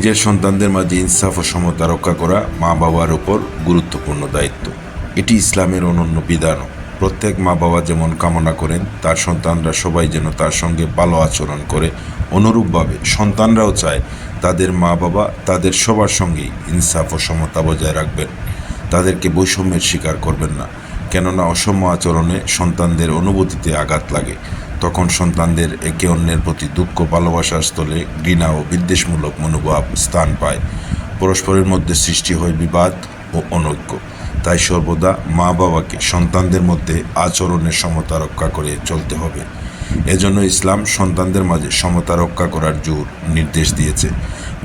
নিজের সন্তানদের মাঝে ইনসাফ ও সমতা রক্ষা করা মা বাবার উপর গুরুত্বপূর্ণ দায়িত্ব। এটি ইসলামের অনন্য বিধানও। প্রত্যেক মা বাবা যেমন কামনা করেন, তার সন্তানরা সবাই যেন তার সঙ্গে ভালো আচরণ করে। অনুরূপভাবে সন্তানরাও চায় তাদের মা বাবা তাদের সবার সঙ্গেই ইনসাফ ও সমতা বজায় রাখবেন। তাদেরকে বৈষম্যের শিকার করবেন না। কেননা অসম্য আচরণে সন্তানদের অনুভূতিতে আঘাত লাগে। তখন সন্তানদের একে অন্যের প্রতি দুঃখ, ভালোবাসার স্থলে ঘৃণা ও বিদ্বেষমূলক মনোভাব স্থান পায়। পরস্পরের মধ্যে সৃষ্টি হয় বিবাদ ও অনৈক্য। তাই সর্বদা মা বাবাকে সন্তানদের মধ্যে আচরণের সমতা রক্ষা করে চলতে হবে। এজন্য ইসলাম সন্তানদের মাঝে সমতা রক্ষা করার জোর নির্দেশ দিয়েছে।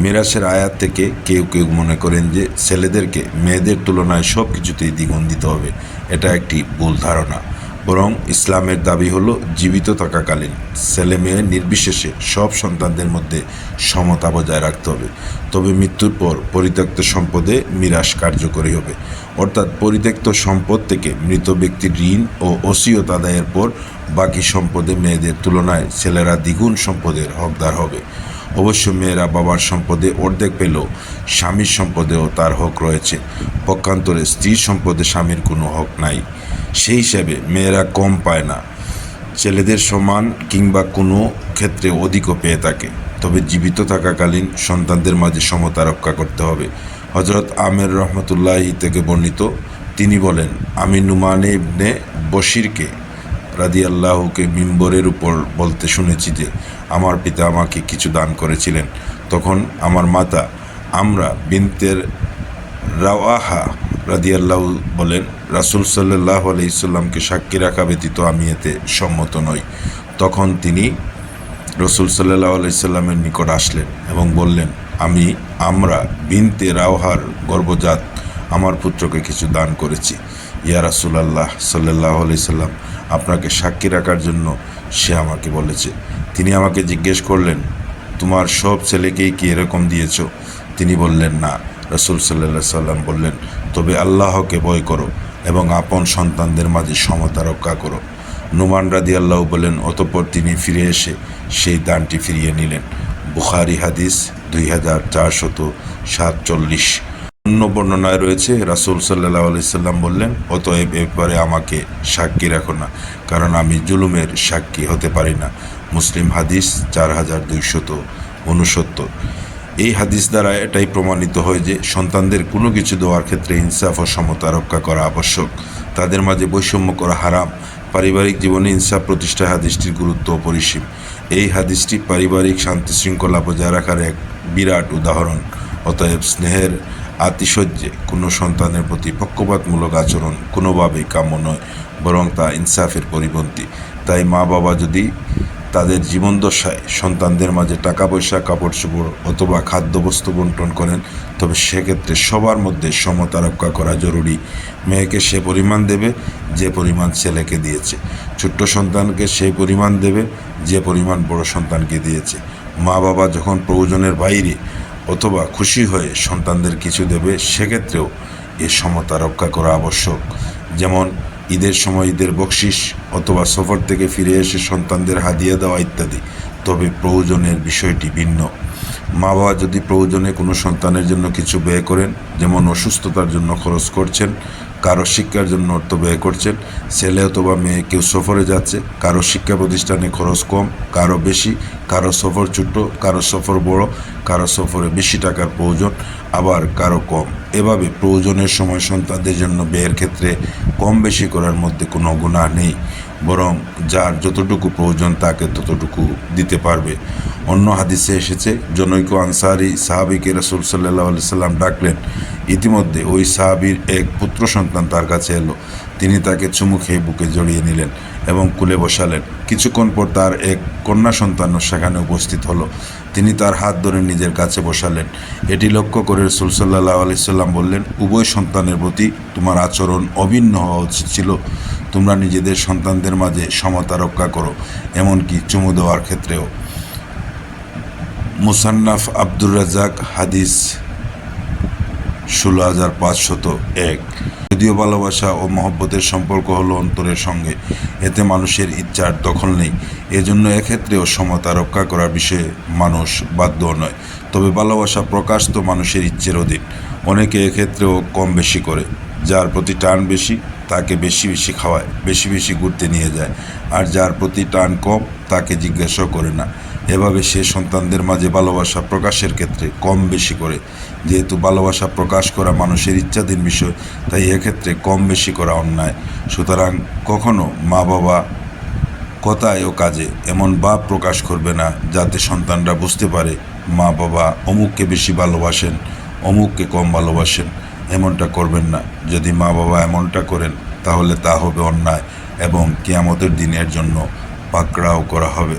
মিরাসের আয়াত থেকে কেউ কেউ মনে করেন যে ছেলেদেরকে মেয়েদের তুলনায় সব কিছুতেই দ্বিগুণ দিতে হবে, এটা একটি ভুল ধারণা। বরং ইসলামের দাবি হল জীবিত থাকাকালীন ছেলে মেয়ে নির্বিশেষে সব সন্তানদের মধ্যে সমতা বজায় রাখতে হবে। তবে মৃত্যুর পর পরিত্যক্ত সম্পদে মিরাস কার্যকরী হবে। অর্থাৎ পরিত্যক্ত সম্পদ থেকে মৃত ব্যক্তির ঋণ ও ওসিয়ত আদায়ের পর বাকি সম্পদে মেয়েদের তুলনায় ছেলেরা দ্বিগুণ সম্পদের হকদার হবে। অবশ্য মেয়েরা বাবার সম্পদে অর্ধেক পেলেও স্বামীর সম্পদেও তার হক রয়েছে। পক্ষান্তরে স্ত্রীর সম্পদে স্বামীর কোনো হক নাই। সেই হিসাবে মেয়েরা কম পায় না। ছেলেদের সমান কিংবা কোনো ক্ষেত্রে অধিকও পেয়ে থাকে। তবে জীবিত থাকাকালীন সন্তানদের মাঝে সমতা রক্ষা করতে হবে। হজরত আমের রহমতুল্লাহি থেকে বর্ণিত, তিনি বলেন, আমি নুমানে ইবনে বশিরকে রাদি আল্লাহকে মিম্বরের উপর বলতে শুনেছি যে, আমার পিতা আমাকে কিছু দান করেছিলেন। তখন আমার মাতা আমরা বিনতের রাওয়াহা রাদিয়াল্লাহ বলেন, রাসুল সাল্লাহ আলাইসাল্লামকে সাক্ষী রাখা ব্যতীত আমি এতে সম্মত নই। তখন তিনি রসুল সাল্লাহ আলাইসাল্লামের নিকট আসলেন এবং বললেন, আমি, আমরা বিনতে রাওহার গর্ভজাত আমার পুত্রকে কিছু দান করেছি। ইয়া রাসুল আল্লাহ সাল্লাহ আলাইসাল্লাম আপনাকে সাক্ষী রাখার জন্য সে আমাকে বলেছে। তিনি আমাকে জিজ্ঞেস করলেন, তোমার সব ছেলেকেই কি এরকম দিয়েছ? তিনি বললেন, না। রসুল সাল্লা সাল্লাম বললেন, তবে আল্লাহকে ভয় করো এবং আপন সন্তানদের মাঝে সমতা রক্ষা করো। নুমান রাদি আল্লাহ বলেন, অতপর তিনি ফিরে এসে সেই দানটি ফিরিয়ে নিলেন। বুখারি হাদিস দুই হাজার চারশত সাতচল্লিশ। অন্য বর্ণনায় রয়েছে, রাসুল সাল্লাহ আলাইসাল্লাম বললেন, অতএব এরপরে আমাকে সাক্ষী রাখো না, কারণ আমি জুলুমের সাক্ষী হতে পারি না। মুসলিম হাদিস চার হাজার দুইশত উনসত্তর এই হাদিস দ্বারা এটাই প্রমাণিত হয় যে সন্তানদের কোনো কিছু দেওয়ার ক্ষেত্রে ইনসাফ ও সমতা রক্ষা করা আবশ্যক। তাদের মাঝে বৈষম্য করা হারাম। পারিবারিক জীবনে ইনসাফ প্রতিষ্ঠায় হাদিসটির গুরুত্ব অপরিসীম। এই হাদিসটি পারিবারিক শান্তি শৃঙ্খলা বজায় রাখার এক বিরাট উদাহরণ। অতএব স্নেহের আতিশয্যে। কোনো সন্তানের প্রতি পক্ষপাতমূলক আচরণ কোনোভাবেই কাম্য নয়, বরং তা ইনসাফের পরিপন্থী। তাই মা বাবা যদি তাদের জীবনদশায় সন্তানদের মাঝে টাকা পয়সা কাপড় চোপড় অথবা খাদ্যবস্তু বন্টন করেন, তবে সেক্ষেত্রে সবার মধ্যে সমতা রক্ষা করা জরুরি। মেয়েকে সে পরিমাণ দেবে, যে পরিমাণ ছেলেকে দিয়েছে। ছোট্ট সন্তানকে সেই পরিমাণ দেবে, যে পরিমাণ বড় সন্তানকে দিয়েছে। মা বাবা যখন প্রয়োজনের বাইরে অথবা খুশি হয়ে সন্তানদের কিছু দেবে, সেক্ষেত্রেও এ সমতা রক্ষা করা আবশ্যক। যেমন, ঈদের সময় ঈদের বকশিস অথবা সফর থেকে ফিরে এসে সন্তানদের হাদিয়া দেওয়া ইত্যাদি। তবে প্রয়োজনের বিষয়টি ভিন্ন। মা বাবা যদি প্রয়োজনে কোনো সন্তানের জন্য কিছু ব্যয় করেন, যেমন অসুস্থতার জন্য খরচ করছেন কারও শিক্ষার জন্য অর্থ ব্যয় করছেন, ছেলে অথবা মেয়ে, কেউ সফরে যাচ্ছে, কারও শিক্ষা প্রতিষ্ঠানে খরচ কম, কারও বেশি, কারও সফর ছোট, কারও সফর বড়, কারও সফরে বেশি টাকার প্রয়োজন, আবার কারও কম। এভাবে প্রয়োজনের সময় সন্তানদের জন্য ব্যয়ের ক্ষেত্রে কম বেশি করার মধ্যে কোনো গুণা নেই। বরং যার যতটুকু প্রয়োজন তাকে ততটুকু দিতে পারবে। অন্য হাদিসে এসেছে, জনৈক আনসারি সাহাবিকে রসুল সাল্লাহ সাল্লাম ডাকলেন। ইতিমধ্যে ওই সাহাবির এক পুত্র সন্তান তার কাছে এলো। তিনি তাকে চুমু খেয়ে বুকে জড়িয়ে নিলেন এবং কুলে বসালেন। কিছুক্ষণ পর তার এক কন্যা সন্তানও সেখানে উপস্থিত হলো। তিনি তার হাত ধরে নিজের কাছে বসালেন। এটি লক্ষ্য করে রসুল সাল্লাহ আলি সাল্লাম বললেন, উভয় সন্তানের প্রতি তোমার আচরণ অভিন্ন হওয়া উচিত ছিল। তোমরা নিজেদের সন্তানদের মাঝে সমতা রক্ষা করো, এমনকি চুমু দেওয়ার ক্ষেত্রেও। মুসান্নাফ আব্দুর রাজাক হাদিস ষোলো হাজার পাঁচশত এক। যদিও ভালোবাসা ও মহব্বতের সম্পর্ক হলো অন্তরের সঙ্গে, এতে মানুষের ইচ্ছার দখল নেই। এজন্য এক্ষেত্রেও সমতা রক্ষা করার বিষয়ে মানুষ বাধ্য নয়। তবে ভালোবাসা প্রকাশ তো মানুষের ইচ্ছের অধীন, অনেকে এক্ষেত্রেও কম বেশি করে। যার প্রতি টান বেশি, তাকে বেশি বেশি খাওয়ায়, বেশি বেশি ঘুরতে নিয়ে যায়। আর যার প্রতি টান কম, তাকে জিজ্ঞাসাও করে না। এভাবে সে সন্তানদের মাঝে ভালোবাসা প্রকাশের ক্ষেত্রে কম বেশি করে। যেহেতু ভালোবাসা প্রকাশ করা মানুষের ইচ্ছাধীন বিষয়, তাই এক্ষেত্রে কম বেশি করা অন্যায়। সুতরাং কখনো মা বাবা কথায় ও কাজে এমন ভাব প্রকাশ করবে না, যাতে সন্তানরা বুঝতে পারে মা বাবা অমুককে বেশি ভালোবাসেন, অমুককে কম ভালোবাসেন। এমনটা করবেন না। যদি মা বাবা এমনটা করেন, তাহলে তা হবে অন্যায় এবং কিয়ামতের দিনের জন্য পাকড়াও করা হবে।